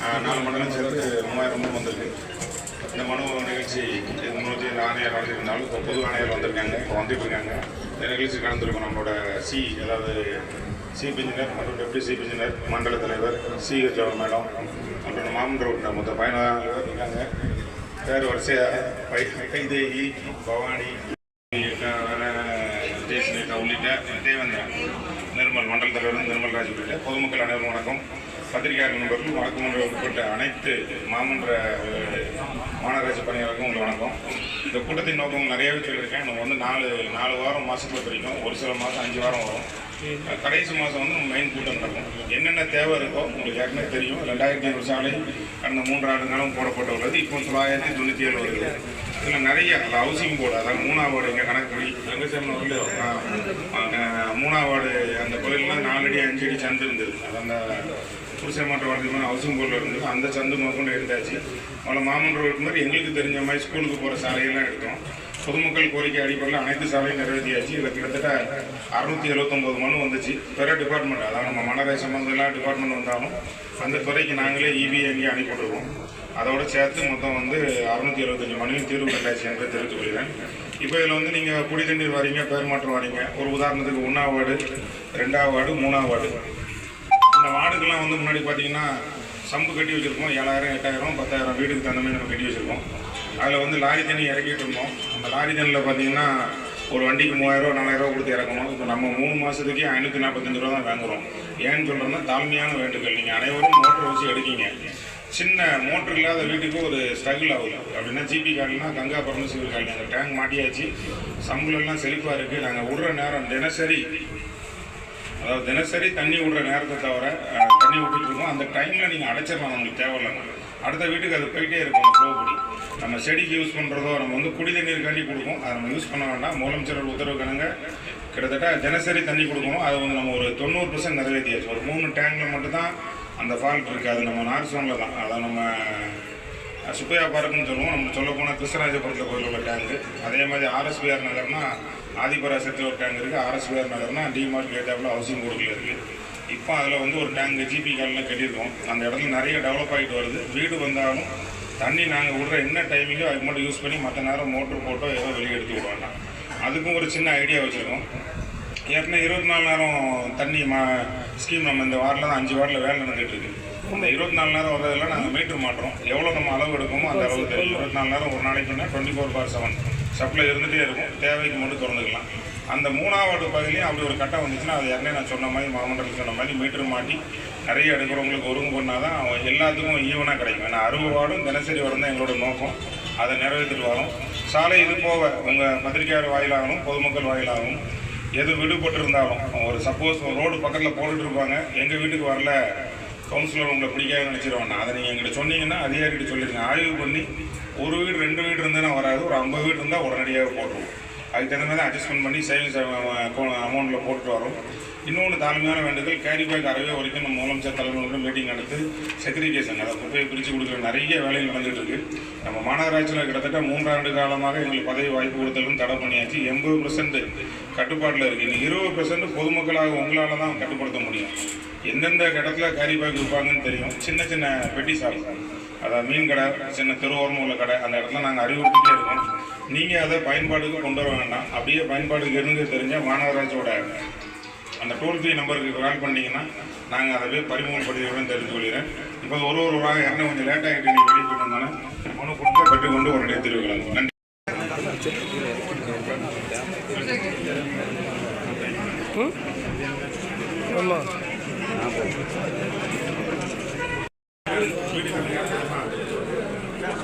நாலு மண்டலம் சேர்த்து மூவாயிரம் மனு வந்திருக்கு. இந்த மனு நிகழ்ச்சி இது முன்னூற்றி ஆணையர் வந்திருந்தாலும் இப்போ பொது ஆணையர் வந்திருக்காங்க இப்போ வந்துட்டு இருக்காங்க இந்த நிகழ்ச்சி கலந்துருக்கோம் நம்மளோட சி அதாவது சீப் இன்ஜினியர் மற்றும் டெப்டி சீப் இன்ஜினியர் மண்டல தலைவர் சி ஹெச் மேடம் மற்றும் மாமன்ற உறுப்பினர் மொத்த பயனாளர்கள் இருக்காங்க. பேர் வரிசையாக கைதேகி பவானி ஜெயசுனிதா உள்ளிட்ட தேவந்தன் நிர்மல் மண்டல தலைவர் நிர்மல் ராஜ் உள்ளிட்ட பொதுமக்கள் அனைவரும் வணக்கம். பத்திரிகையாளர் நண்பர்கள் வழக்கமன்ற உட்பட்ட அனைத்து மாமன்ற மாநகராட்சி பணியாளருக்கும் உங்களுக்கு வணக்கம். இந்த கூட்டத்தின் நோக்கம் நிறையவே சொல்லியிருக்கேன். நம்ம வந்து நாலு நாலு வாரம் மாதத்தில் பிரிக்கும் ஒரு சில மாதம் அஞ்சு வாரம் வரும். கடைசி மாதம் வந்து மெயின் கூட்டம் நடக்கும். என்னென்ன தேவை இருக்கோ உங்களுக்கு ஏற்கனவே தெரியும். ரெண்டாயிரத்தி ஐநூறு சாலை கடந்த மூன்று ஆண்டு காலம் போடப்பட்டு உள்ளது இப்போ தொள்ளாயிரத்தி தொண்ணூற்றி ஏழு வருது. இதில் நிறைய அந்த ஹவுசிங் போர்டு அதாவது மூணாவது எங்கள் கணக்குப்படி சேர்ந்த வந்து மூணாவது அந்த கோயிலில் நாலடி அஞ்சு அடி சந்து இருந்தது. அது அந்த புருஷ மாற்ற வார்டு ஹவுசிங் போர்டில் இருந்தது அந்த சந்து முதற்கொண்டு எடுத்தாச்சு. அவ்வளோ மாமன்ற மாதிரி எங்களுக்கு தெரிஞ்ச மாதிரி ஸ்கூலுக்கு போகிற சாலையெல்லாம் எடுத்தோம். பொதுமக்கள் கோரிக்கை அடிப்படையில் அனைத்து சாலையும் நிறைவேற்றியாச்சு. இதில் கிட்டத்தட்ட அறுநூத்தி எழுபத்தொம்போது மனு வந்துச்சு. பிற டிபார்ட்மெண்ட் அதாவது நம்ம மனரை சம்மந்தம் டிபார்ட்மெண்ட் வந்தாலும் அந்த துறைக்கு நாங்களே இபி அங்கேயே அனுப்பிவிட்டுருவோம் அதோட சேர்த்து மொத்தம் வந்து அறுநூத்தி எழுபத்தஞ்சு மணியும் தீர்வு கண்டாச்சு என்று தெரிவித்துக்கொள்கிறேன் இப்போ இதில் வந்து நீங்கள் குடி தண்ணீர் வரீங்க பேர் மாற்றம் வரீங்க. ஒரு உதாரணத்துக்கு ஒன்றாவது வார்டு ரெண்டாம் வார்டு மூணாம் வார்டு. இந்த வார்டுக்கெல்லாம் வந்து முன்னாடி பார்த்தீங்கன்னா சம்பு கட்டி வச்சுருக்கோம் ஏழாயிரம் எட்டாயிரம் பத்தாயிரம் வீடுக்கு தகுந்த மாதிரி நம்ம கட்டி வச்சுருக்கோம். அதில் வந்து லாரி தண்ணி இறக்கிட்டு இருந்தோம். அந்த லாரி தண்ணியில் பார்த்தீங்கன்னா ஒரு வண்டிக்கு மூவாயிரம் நாலாயிரரூவா கொடுத்து இறக்கணும். இப்போ நம்ம மூணு மாதத்துக்கே ஐநூற்றி நாற்பத்தஞ்சு ரூபா தான் வாங்குறோம். ஏன்னு சொல்கிறோன்னா தாழ்மையான வேண்டுகள். நீங்கள் அனைவரும் மோட்டர் வச்சு எடுக்கீங்க. சின்ன மோட்டர் இல்லாத வீட்டுக்கு ஒரு ஸ்ட்ரகிள் ஆகுது. அப்படின்னா ஜிபி கார்டுனா கங்கா பரமசிவர் கார்டு. அந்த டேங்க் மாட்டியாச்சு. சம்பளம்லாம் செழிப்பாக இருக்குது நாங்கள் விடுற நேரம் தினசரி அதாவது தினசரி தண்ணி விடுற நேரத்தை தவிர தண்ணி விட்டுட்டு இருக்கோம் அந்த டைமில் நீங்கள் அடைச்சிடலாம் உங்களுக்கு தேவையில்லை. அடுத்த வீட்டுக்கு அது போயிட்டே இருக்கும் அந்த ஃப்ளோ படி நம்ம செடிக்கு யூஸ் பண்ணுறதோ நம்ம வந்து குடி தண்ணீர் காண்டி கொடுக்கும் அதை நம்ம யூஸ் பண்ண வேண்டாம். முதலமைச்சரோட உத்தரவு கணங்க. கிட்டத்தட்ட தினசரி தண்ணி கொடுக்கணும். அதை வந்து நம்ம ஒரு தொண்ணூறு பர்சன்ட் நிறைவேற்றியாச்சு ஒரு மூணு டேங்கில் மட்டும்தான் அந்த ஃபால்ட் இருக்குது அது நம்ம நார்சோனில் தான். அதை நம்ம சுப்பையா பார்க்குன்னு சொல்லுவோம். நம்ம சொல்ல போனால் கிருஷ்ணராஜபுரத்தில் கோயில் உள்ள டேங்கு அதே மாதிரி ஆர்எஸ்பிஆர் நகர்னா ஆதிபராசத்தில் ஒரு டேங்க் இருக்குது ஆர்எஸ்பிஆர் நகர்னா டிமார்ட் கேட்டாப்பில் ஹவுசிங் போர்டில் இருக்குது இப்போ அதில் வந்து ஒரு டேங்க் ஜிபி காலில் கட்டியிருக்கோம். அந்த இடத்துல நிறைய டெவலப் ஆகிட்டு வருது. வீடு வந்தாலும் தண்ணி நாங்கள் விடுற என்ன டைமிங்கோ அதுக்கு மட்டும் யூஸ் பண்ணி மற்ற நேரம் மோட்ரு போட்டோ ஏதோ வெளியே எடுத்து விடுவாங்க. அதுக்கும் ஒரு சின்ன ஐடியா வச்சுருக்கோம். ஏற்கனவே இருபத்தி நாலு நேரம் தண்ணி மா ஸ்கீம் நம்ம இந்த வாரில் தான் அஞ்சு வாரில் வேலை நடந்துகிட்டு இருக்குது இருபத்தி நாலு நேரம் வர்றதெல்லாம் நாங்கள் மீட்டர் மாட்டுறோம். எவ்வளோ நம்ம அளவு எடுக்கோமோ அந்த அளவு தெரியும் இருபத்தி நாலு நேரம் ஒரு நாளைக்கு twenty four by seven supply இருந்துகிட்டே இருக்கும். தேவைக்கு மட்டும் திறந்துக்கலாம். அந்த மூணாவது பகுதியிலையும் அப்படி ஒரு கட்டம் வந்துச்சுன்னா அது ஏற்கனவே நான் சொன்ன மாதிரி மாமன்றத்தில் சொன்ன மாதிரி மீட்டர் மாட்டி நிறைய எடுக்கிறவங்களுக்கு ஒருங்கு பண்ணால் தான் அவன் எல்லாத்துக்கும் ஈவனாக கிடைக்கும். ஏன்னா அறுபது வார்டும் தினசரி வரும் தான் எங்களோட நோக்கம். அதை நிறைவேற்றிட்டு வரோம். சாலை இது போக உங்கள் பத்திரிகையாளர் வாயிலாகவும் பொதுமக்கள் வாயிலாகவும் எது விடுபட்டிருந்தாலும் ஒரு சப்போஸ் ரோடு பக்கத்தில் போட்டுட்டு இருப்பாங்க. எங்கள் வீட்டுக்கு வரல கவுன்சிலர் உங்களை பிடிக்காதுன்னு நினச்சிருவாங்க அதை நீங்கள் எங்கிட்ட சொன்னீங்கன்னா அதிகாரிகிட்ட சொல்லிடுங்க. ஆய்வு பண்ணி ஒரு வீடு ரெண்டு வீடு இருந்ததுன்னா வராது. ஒரு ஐம்பது வீடு இருந்தால் உடனடியாக போட்டுருவோம். அதுக்கு தகுந்த மாதிரி அட்ஜஸ்ட்மெண்ட் பண்ணி சேவிங்ஸ் அமௌண்ட்டில் போட்டுட்டு வரோம். இன்னொன்று தாழ்மையான வேண்டுதல் கேரி பேக் அறவே வரைக்கும் நம்ம முதலமைச்சர் தலைமையில் மீட்டிங் நடத்து செக்ரிகேஷன் அதை குப்பையை பிரித்து கொடுக்குற நிறைய வேலைகள் நடந்துகிட்டு இருக்கு. நம்ம மாநகராட்சியில் கிட்டத்தட்ட மூன்றாண்டு காலமாக எங்களுக்கு பதவி வாய்ப்பு கொடுத்தலும் தடை பண்ணியாச்சு. எண்பது பர்சன்ட் கட்டுப்பாட்டில் இருக்குது இன்னும் இருபது பர்சன்ட் பொதுமக்களாக உங்களால் தான் கட்டுப்படுத்த முடியும். எந்தெந்த இடத்துல கேரி பேக் விற்பாங்கன்னு தெரியும். சின்ன சின்ன பெட்டி ஷாப் அதாவது மீன் கடை சின்ன தெருவோரமாக உள்ள கடை அந்த இடத்துல நாங்கள் அறிவுறுத்திட்டே இருக்கோம். நீங்கள் அதை பயன்பாடுக்கு கொண்டு வர வேண்டாம். அப்படியே பயன்பாடுக்கு இருந்து தெரிஞ்சால் மாநகராட்சியோட அந்த டோல் ஃப்ரீ நம்பருக்கு கால் பண்ணிங்கன்னா நாங்கள் அதை போய் பரிமுகப்படுத்திக்கிறோம் தெரிந்து கொள்கிறேன். இப்போ ஒரு ஒரு வாரம் யாருன்னா கொஞ்சம் லேட் ஆகிட்டு நீங்கள் வெளியே போயிட்டு வந்தாலும் மனு கொடுத்து பெற்றுக்கொண்டு உடனே தெரிவிக்கலாம் நன்றி. ஆமாம்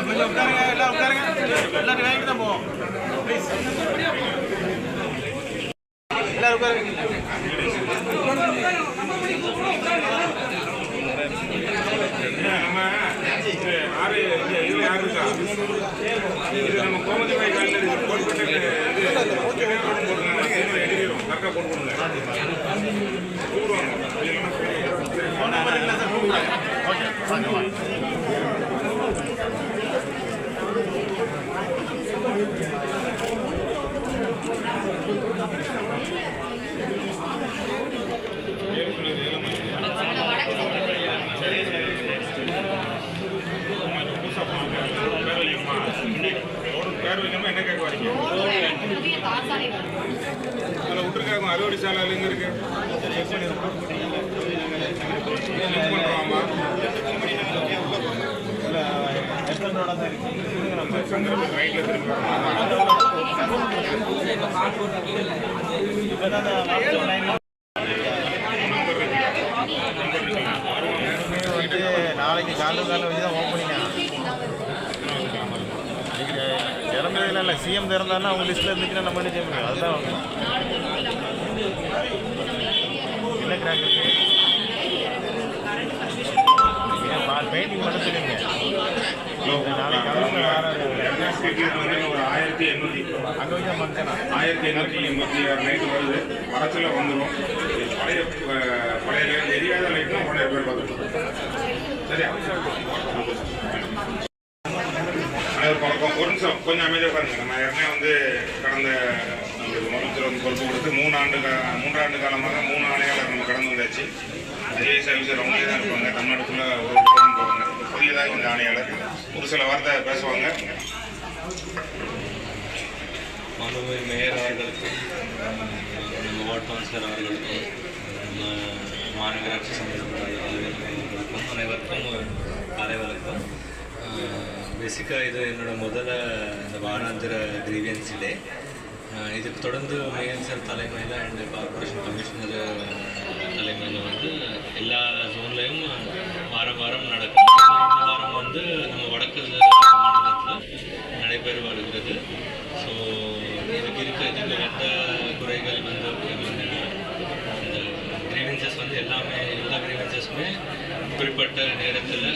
கொஞ்சம் உட்காருங்க எல்லாம் உட்காருங்க எல்லாரும் வாங்கிட்டு தான் போவோம் ப்ளீஸ் எல்லாரும் உட்காருங்க நம்ம இது ஆறு இது இது யாரு இருக்கா? இது நம்ம கோமதி பாய் காலில் இது போட்டு இது போட்டு போடுங்க எழுதிடும் கரெக்டாக போட்டு கொடுங்க கூடுவாங்க ஃபோன் நம்பர் இல்லை சார் கூப்பிடுங்க ஓகே வாங்க வாங்க வராமல் என்ன கேட்க வரீங்க அதில் அறுவடை சாலையில எங்க இருக்கு. நாளைக்கு காலைல காலைல வச்சு தான் ஓப்பனிங்க திறந்ததில்ல இல்லை சிஎம் திறந்தாலும் அவங்க லிஸ்ட்டில் இருந்துச்சுன்னா நம்ம என்ன செய்ய முடியும்? அதுதான் என்ன கிராக் இருக்கு பெயிண்டிங் பண்ண சொல்லுங்க நாளைக்கு ஒரு ஆயிரத்தி எண்ணூற்றி அங்கே வந்து ஆயிரத்தி எண்ணூற்றி எண்பத்தி ஆறு நைட்டு வருது வரத்தில் வந்துடும் பழைய பழைய தெரியாத லைட்னா பழைய பேர் பார்த்துக்கலாம் சரியா அனைவரும் வணக்கம் ஒரு நிமிஷம் கொஞ்சம் அமைதியாக பாருங்க நம்ம ஏற்கனவே வந்து கடந்த மருத்துவம் பொறுப்பு கொடுத்து மூணு ஆண்டு கா மூன்றாண்டு காலமாக மூணு ஆணையாளர் நம்ம கடந்து வந்தாச்சு. ஐஏஎஸ் சர்வீஸ் அவங்களே தான் இருப்பாங்க. தமிழ்நாட்டுக்குள்ள ஒரு ஒரு போவாங்க. புதியதாக இந்த ஆணையாளர். ஒரு சில வார்த்தை பேசுவாங்க. மாண்புமிகு மேயர் அவர்களுக்கும் நம்ம வார்டு கவுன்சிலர் அவர்களுக்கும் நம்ம மாநகராட்சி சம்பந்தப்பட்ட அனைவருக்கும் தலைவருக்கும் பேசிக்காக இது என்னோட முதல்ல இந்த வாராந்திர கிரீவியன்ஸிலே இது இதுக்கு தொடர்ந்து மேயர் சார் தலைமையில் அண்ட் கார்பரேஷன் கமிஷனர் தலைமையில் வந்து எல்லா ஜோன்லேயும் வாரம் வாரம் நடக்கும். இந்த வாரம் வந்து நம்ம வடக்கு மாநிலத்தில் நடைபெற வருகிறது. ஸோ இதுக்கு இருக்கிறது இந்த எந்த குறைகள் வந்து இந்த கிரீவன்சஸ் வந்து எல்லாமே எல்லா கிரீவன்சஸுமே குறிப்பிட்ட நேரத்தில்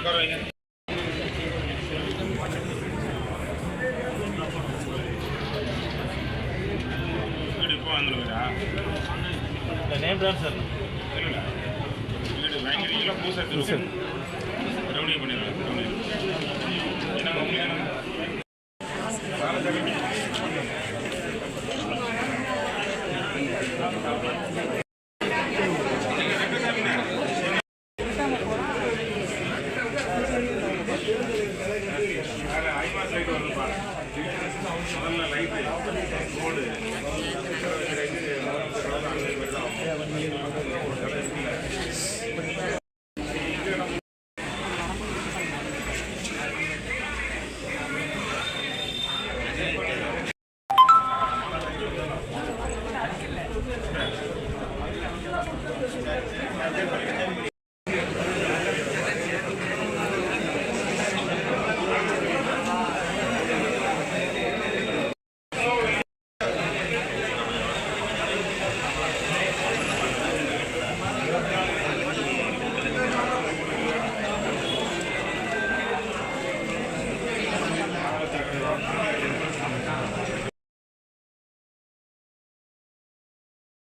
உட்கார வைங்க வீடு இப்போ வந்துருக்குறா நேம் தான் சார். வீடு வாங்கிக்கிறீங்களா திரும்ப ரவுடி பண்ணிடுறேன். ரவுடி என்ன உங்களுக்கு என்ன மேலே ஐமாஸ் லைட் வருதுப்பா முதல்ல லைட்டு போர்டு